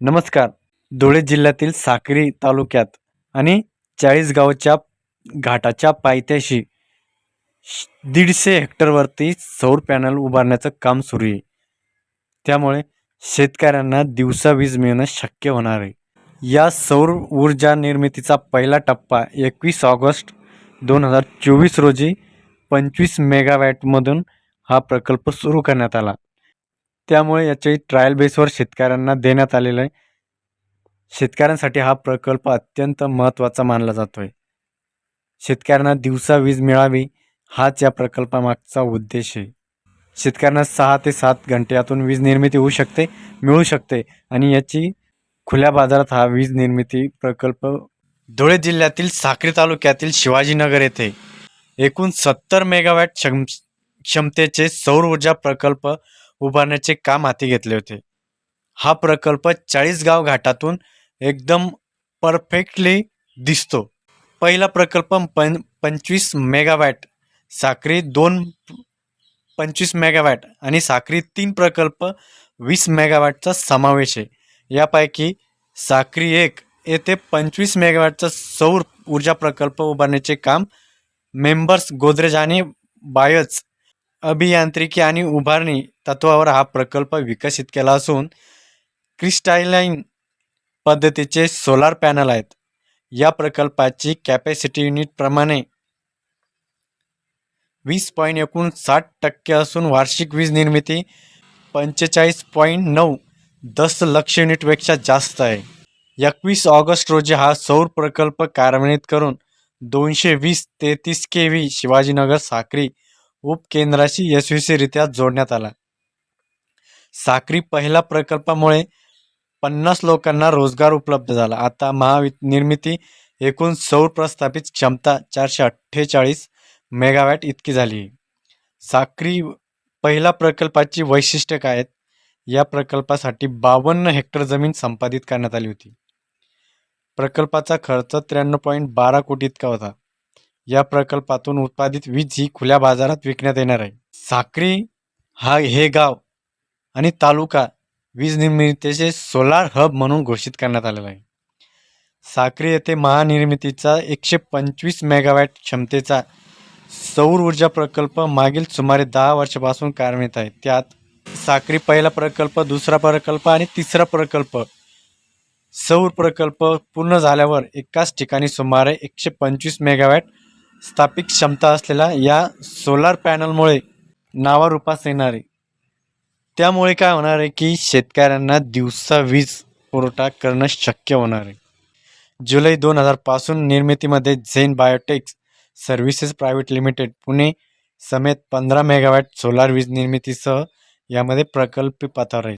नमस्कार. धुळे जिल्ह्यातील साक्री तालुक्यात आणि चाळीसगावच्या घाटाच्या पायथ्याशी दीडशे हेक्टरवरती सौर पॅनल उभारण्याचं काम सुरू आहे. त्यामुळे शेतकऱ्यांना दिवसा वीज मिळणं शक्य होणार आहे. या सौर ऊर्जा निर्मितीचा पहिला टप्पा एकवीस ऑगस्ट दोन हजार चोवीस रोजी पंचवीस मेगावॅटमधून हा प्रकल्प सुरू करण्यात आला. त्यामुळे याचे ट्रायल बेसवर शेतकऱ्यांना देण्यात आलेलं आहे. शेतकऱ्यांसाठी हा प्रकल्प अत्यंत महत्त्वाचा मानला जातो आहे शेतकऱ्यांना दिवसा वीज मिळावी हाच या प्रकल्पामागचा उद्देश आहे. शेतकऱ्यांना सहा ते सात घंटे यातून वीज निर्मिती होऊ शकते मिळू शकते आणि याची खुल्या बाजारात हा वीज निर्मिती प्रकल्प धुळे जिल्ह्यातील साक्री तालुक्यातील शिवाजीनगर येथे एकूण सत्तर मेगावॅट क्षम क्षमतेचे सौर ऊर्जा प्रकल्प उभारण्याचे काम हाती घेतले होते. हा प्रकल्प चाळीसगाव घाटातून एकदम परफेक्टली दिसतो. पहिला प्रकल्प पं पंचवीस मेगावॅट साखरी दोन पंचवीस मेगावॅट आणि साखरी तीन प्रकल्प वीस मेगावॅटचा समावेश आहे. यापैकी साखरी एक येथे पंचवीस मेगावॅटचा सौर ऊर्जा प्रकल्प उभारण्याचे काम मेंबर्स गोदरेज आणि बायच अभियांत्रिकी आणि उभारणी तत्वावर हा प्रकल्प विकसित केला असून क्रिस्टायलाईन पद्धतीचे सोलार पॅनल आहेत. या प्रकल्पाची कॅपॅसिटी युनिटप्रमाणे वीस पॉईंट एकूण साठ टक्के असून वार्षिक वीज निर्मिती पंचेचाळीस पॉईंट नऊ दशलक्ष युनिटपेक्षा जास्त आहे. एकवीस ऑगस्ट रोजी हा सौर प्रकल्प कार्यान्वित करून दोनशे वीस तेहतीस के व्ही शिवाजीनगर साक्री उपकेंद्राशी यशस्वीरित्या जोडण्यात आला. साक्री पहिला प्रकल्पामुळे पन्नास लोकांना रोजगार उपलब्ध झाला. आता महावि निर्मिती एकूण सौर प्रस्थापित क्षमता चारशे अठ्ठेचाळीस मेगावॅट इतकी झाली. आहे साक्री पहिला प्रकल्पाची वैशिष्ट्य काय आहेत? या प्रकल्पासाठी बावन्न हेक्टर जमीन संपादित करण्यात आली होती. प्रकल्पाचा खर्च त्र्याण्णव पॉईंट बारा कोटी इतका होता. या प्रकल्पातून उत्पादित वीज ही खुल्या बाजारात विकण्यात येणार आहे. साक्री हा हे गाव आणि तालुका वीज निर्मितीचे सोलार हब म्हणून घोषित करण्यात आलेला आहे. साक्री येथे महानिर्मितीचा एकशे पंचवीस मेगावॅट क्षमतेचा सौर ऊर्जा प्रकल्प मागील सुमारे दहा वर्षापासून कार्यान्वित आहे. त्यात साक्री पहिला प्रकल्प दुसरा प्रकल्प आणि तिसरा प्रकल्प सौर प्रकल्प पूर्ण झाल्यावर एकाच ठिकाणी सुमारे एकशे पंचवीस मेगावॅट स्थापित क्षमता असलेल्या या सोलार पॅनलमुळे नावारूपास येणारे. त्यामुळे काय होणार आहे की शेतकऱ्यांना दिवसा वीज पुरवठा करणं शक्य होणार आहे. जुलै दोन हजारपासून निर्मितीमध्ये Zen biotechs services private limited Pune समेत पंधरा मेगावॅट सोलार वीज निर्मितीसह यामध्ये प्रकल्प पथावर आहे